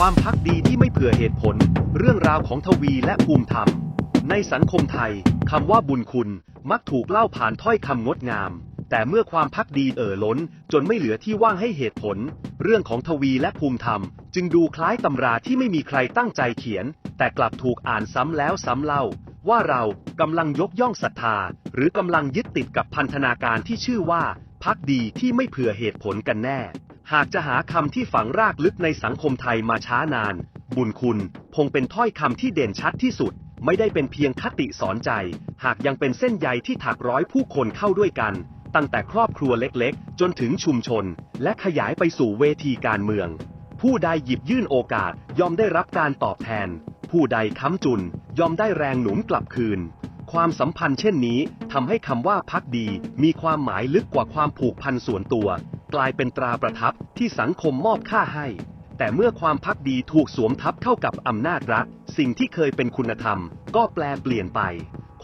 ความพักดีที่ไม่เผื่อเหตุผล เรื่องราวของทวีและภูมิธรรม ในสังคมไทยคำว่าบุญคุณมักถูกเล่าผ่านถ้อยคำงดงาม แต่เมื่อความพักดีเอ่อล้น จนไม่เหลือที่ว่างให้เหตุผล เรื่องของทวีและภูมิธรรม จึงดูคล้ายตำราที่ไม่มีใครตั้งใจเขียน แต่กลับถูกอ่านซ้ำแล้วซ้ำเล่า ว่าเรากำลังยกย่องศรัทธา หรือกำลังยึดติดกับพันธนาการที่ชื่อว่าพักดีที่ไม่เผื่อเหตุผลกันแน่ หากจะหาคำที่ฝังรากลึกในสังคมไทยมาช้านาน บุญคุณคงเป็นถ้อยคำที่เด่นชัดที่สุด ไม่ได้เป็นเพียงคติสอนใจ หากยังเป็นเส้นใยที่ถักร้อยผู้คนเข้าด้วยกัน ตั้งแต่ครอบครัวเล็กๆ จนถึงชุมชน และขยายไปสู่เวทีการเมือง ผู้ใดหยิบยื่นโอกาสยอมได้รับการตอบแทน ผู้ใดค้ำจุนยอมได้แรงหนุนกลับคืนความสัมพันธ์เช่นนี้ทำให้คำว่าพักดีมีความหมายลึกกว่าความผูกพันส่วนตัว ลายเป็นตราประทับที่สังคมมอบค่าให้ แต่เมื่อความพักดีถูกสวมทับเข้ากับอำนาจรัฐ สิ่งที่เคยเป็นคุณธรรม ก็แปลเปลี่ยนไป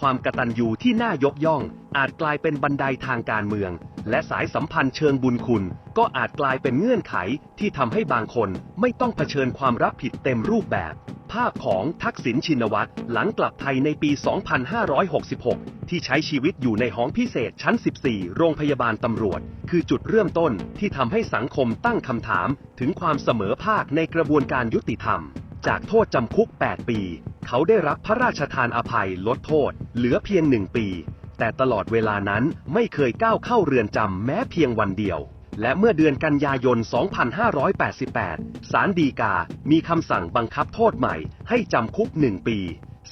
ความกตัญญูที่น่ายกย่อง อาจกลายเป็นบันไดทางการเมือง และสายสัมพันธ์เชิงบุญคุณ ก็อาจกลายเป็นเงื่อนไขที่ทำให้บางคนไม่ต้องเผชิญความรับผิดเต็มรูปแบบ ภาพของทักษิณชินวัตรหลังกลับไทยในปี 2566 ที่ใช้ชีวิตอยู่ในห้องพิเศษชั้น 14 โรงพยาบาลตำรวจ คือจุดเริ่มต้นที่ทำให้สังคมตั้งคำถาม ถึงความเสมอภาคในกระบวนการยุติธรรม จากโทษจำคุก 8 ปี เขาได้รับพระราชทานอภัยลดโทษ เหลือเพียงหนึ่งปี แต่ตลอดเวลานั้นไม่เคยก้าวเข้าเรือนจำแม้เพียงวันเดียว และเมื่อเดือนกันยายน 2588 ศาลฎีกา มีคำสั่งบังคับโทษใหม่ ให้จำคุกหนึ่งปี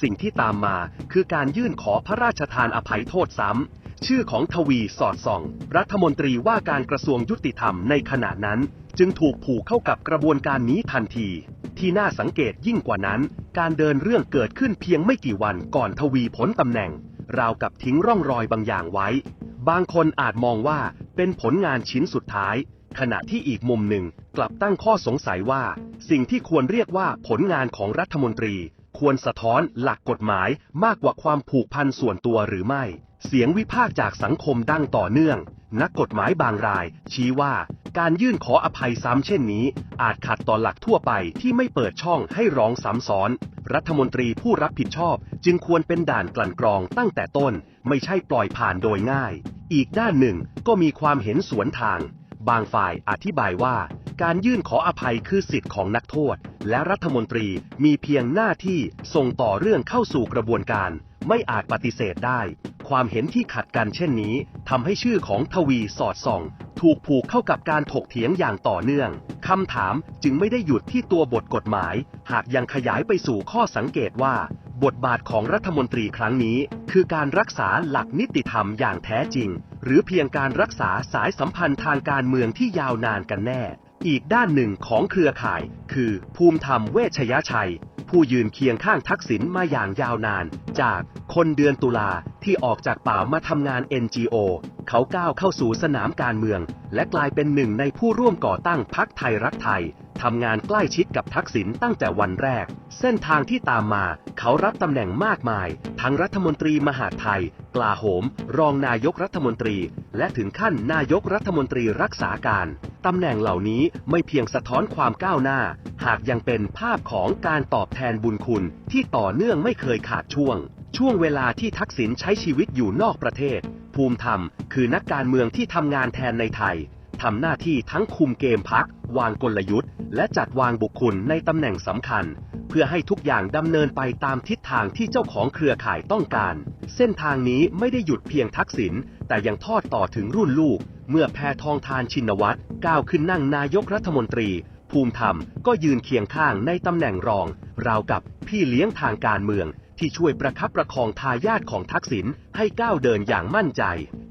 สิ่งที่ตามมาคือการยื่นขอพระราชทานอภัยโทษซ้ำชื่อของทวีสอดส่อง รัฐมนตรีว่าการกระทรวงยุติธรรมในขณะนั้น จึงถูกผูกเข้ากับกระบวนการนี้ทันที ที่น่าสังเกตยิ่งกว่านั้น การเดินเรื่องเกิดขึ้นเพียงไม่กี่วันก่อนทวีพ้นตำแหน่ง ราวกับทิ้งร่องรอยบางอย่างไว้ บางคนอาจมองว่าเป็นผลงานชิ้นสุดท้าย ขณะที่อีกมุมหนึ่งกลับตั้งข้อสงสัยว่า สิ่งที่ควรเรียกว่าผลงานของรัฐมนตรี ควรสะท้อนหลักกฎหมายมากกว่าความผูกพันส่วนตัวหรือไม่ เสียงวิพากษ์จากสังคมดังต่อเนื่อง นักกฎหมายบางราย ชี้ว่า การยื่นขออภัยซ้ำเช่นนี้ อาจขัดต่อหลักทั่วไปที่ไม่เปิดช่องให้ร้องซ้ำซ้อน รัฐมนตรีผู้รับผิดชอบ จึงควรเป็นด่านกลั่นกรองตั้งแต่ต้น ไม่ใช่ปล่อยผ่านโดยง่าย อีกด้านหนึ่งก็มีความเห็นสวนทาง บางฝ่ายอธิบายว่า การยื่นขออภัยคือสิทธิ์ของนักโทษ และรัฐมนตรีมีเพียงหน้าที่ส่งต่อเรื่องเข้าสู่กระบวนการไม่อาจปฏิเสธได้ ความเห็นที่ขัดกันเช่นนี้ทำให้ชื่อของทวีสอดส่อง ถูกผูกเข้ากับการถกเถียงอย่างต่อเนื่อง คำถามจึงไม่ได้หยุดที่ตัวบทกฎหมาย หากยังขยายไปสู่ข้อสังเกตว่า บทบาทของรัฐมนตรีครั้งนี้ คือการรักษาหลักนิติธรรมอย่างแท้จริง หรือเพียงการรักษาสายสัมพันธ์ทางการเมืองที่ยาวนานกันแน่ อีกด้านหนึ่งของเครือข่าย คือภูมิธรรมเวชยชัยผู้ยืนเคียงข้างทักษิณมาอย่างยาวนาน จากคนเดือนตุลาที่ออกจากป่ามาทำงาน NGO เขาก้าวเข้าสู่สนามการเมือง และกลายเป็นหนึ่งในผู้ร่วมก่อตั้งพักไทยรักไทยทำงานใกล้ชิดกับทักษิณตั้งแต่วันแรก เส้นทางที่ตามมา เขารับตำแหน่งมากมาย ทั้งรัฐมนตรีมหาดไทย กลาโหม รองนายกรัฐมนตรี และถึงขั้นนายกรัฐมนตรีรักษาการ ตำแหน่งเหล่านี้ไม่เพียงสะท้อนความก้าวหน้า หากยังเป็นภาพของการตอบแทนบุญคุณ ที่ต่อเนื่องไม่เคยขาดช่วง ช่วงเวลาที่ทักษิณใช้ชีวิตอยู่นอกประเทศ ภูมิธรรม คือนักการเมืองที่ทำงานแทนในไทยทำหน้าที่ทั้งคุมเกมพัก วางกลยุทธ์ และจัดวางบุคคลในตำแหน่งสำคัญ เพื่อให้ทุกอย่างดำเนินไปตามทิศทางที่เจ้าของเครือข่ายต้องการ เส้นทางนี้ไม่ได้หยุดเพียงทักษิณแต่ยังทอดต่อถึงรุ่นลูก เมื่อแพทองทานชินวัตรก้าวขึ้นนั่งนายกรัฐมนตรี ภูมิธรรมก็ยืนเคียงข้างในตำแหน่งรอง ราวกับพี่เลี้ยงทางการเมือง ที่ช่วยประคับประคองทายาทของทักษิณให้ก้าวเดินอย่างมั่นใจ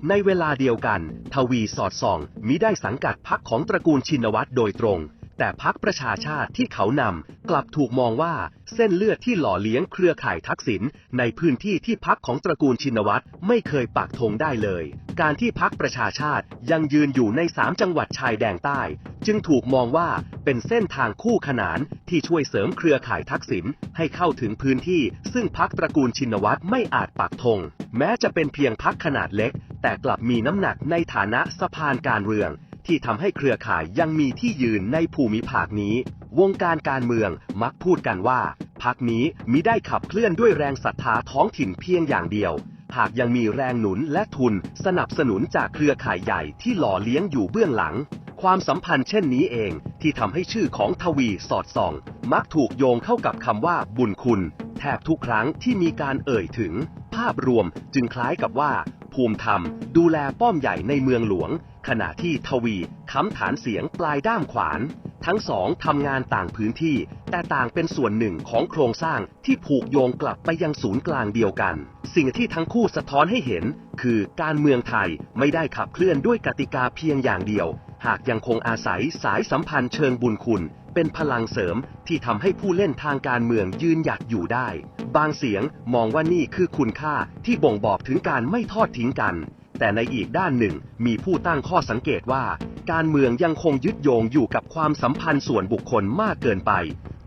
ในเวลาเดียวกัน ทวีสอดส่องมิได้สังกัดพักของตระกูลชินวัตรโดยตรง แต่พักประชาชาติที่เขานำกลับถูกมองว่าเส้นเลือดที่หล่อเลี้ยงเครือข่ายทักษิณในพื้นที่ที่พักของตระกูลชินวัตรไม่เคยปักธงได้เลย การที่พักประชาชาติยังยืนอยู่ในสามจังหวัดชายแดนใต้ จึงถูกมองว่าเป็นเส้นทางคู่ขนานที่ช่วยเสริมเครือข่ายทักษิณให้เข้าถึงพื้นที่ ซึ่งพักตระกูลชินวัตรไม่อาจปักธงแม้จะเป็นเพียงพักขนาดเล็ก แต่กลับมีน้ำหนักในฐานะสะพานการเมือง ที่ทำให้เครือข่ายยังมีที่ยืนในภูมิภาคนี้ วงการการเมืองมักพูดกันว่าพักนี้มิได้ขับเคลื่อนด้วยแรงศรัทธาท้องถิ่นเพียงอย่างเดียว หากยังมีแรงหนุนและทุนสนับสนุนจากเครือข่ายใหญ่ที่หล่อเลี้ยงอยู่เบื้องหลัง ความสัมพันธ์เช่นนี้เองที่ทำให้ชื่อของทวีสอดส่อง มักถูกโยงเข้ากับคำว่าบุญคุณ แทบทุกครั้งที่มีการเอ่ยถึง ภาพรวมจึงคล้ายกับว่าภูมิธรรม ดูแลป้อมใหญ่ในเมืองหลวง ขณะที่ทวีค้ำฐานเสียงปลายด้ามขวาน ทั้งสองทำงานต่างพื้นที่ แต่ต่างเป็นส่วนหนึ่งของโครงสร้างที่ผูกโยงกลับไปยังศูนย์กลางเดียวกัน สิ่งที่ทั้งคู่สะท้อนให้เห็น คือการเมืองไทยไม่ได้ขับเคลื่อนด้วยกติกาเพียงอย่างเดียว หากยังคงอาศัยสายสัมพันธ์เชิงบุญคุณ เป็นพลังเสริมที่ทำให้ผู้เล่นทางการเมืองยืนหยัดอยู่ได้ บางเสียงมองว่านี่คือคุณค่าที่บ่งบอกถึงการไม่ทอดทิ้งกัน แต่ในอีกด้านหนึ่งมีผู้ตั้งข้อสังเกตว่า การเมืองยังคงยึดโยงอยู่กับความสัมพันธ์ส่วนบุคคลมากเกินไป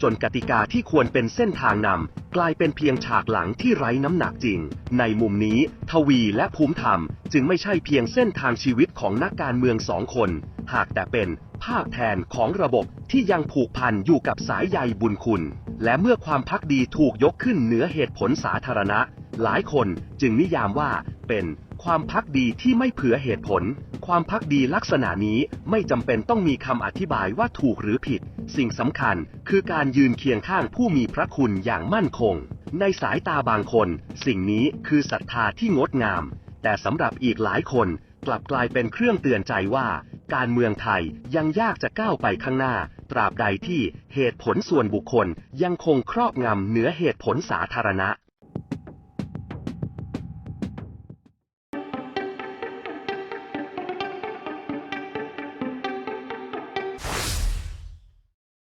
จนกติกาที่ควรเป็นเส้นทางนำกลายเป็นเพียงฉากหลังที่ไร้น้ำหนักจริง ในมุมนี้ ทวีและภูมิธรรม จึงไม่ใช่เพียงเส้นทางชีวิตของนักการเมืองสองคน หากแต่เป็นภาพแทนของระบบที่ยังผูกพันอยู่กับสายใยบุญคุณ และเมื่อความพักดีถูกยกขึ้นเหนือเหตุผลสาธารณะ หลายคนจึงนิยามว่าเป็น ความพักดีที่ไม่เผื่อเหตุผล ความพักดีลักษณะนี้ไม่จำเป็นต้องมีคำอธิบายว่าถูกหรือผิด สิ่งสำคัญคือการยืนเคียงข้างผู้มีพระคุณอย่างมั่นคง ในสายตาบางคน สิ่งนี้คือศรัทธาที่งดงาม แต่สำหรับอีกหลายคนกลับกลายเป็นเครื่องเตือนใจว่า การเมืองไทยยังยากจะก้าวไปข้างหน้า ตราบใดที่เหตุผลส่วนบุคคลยังคงครอบงำเหนือเหตุผลสาธารณะ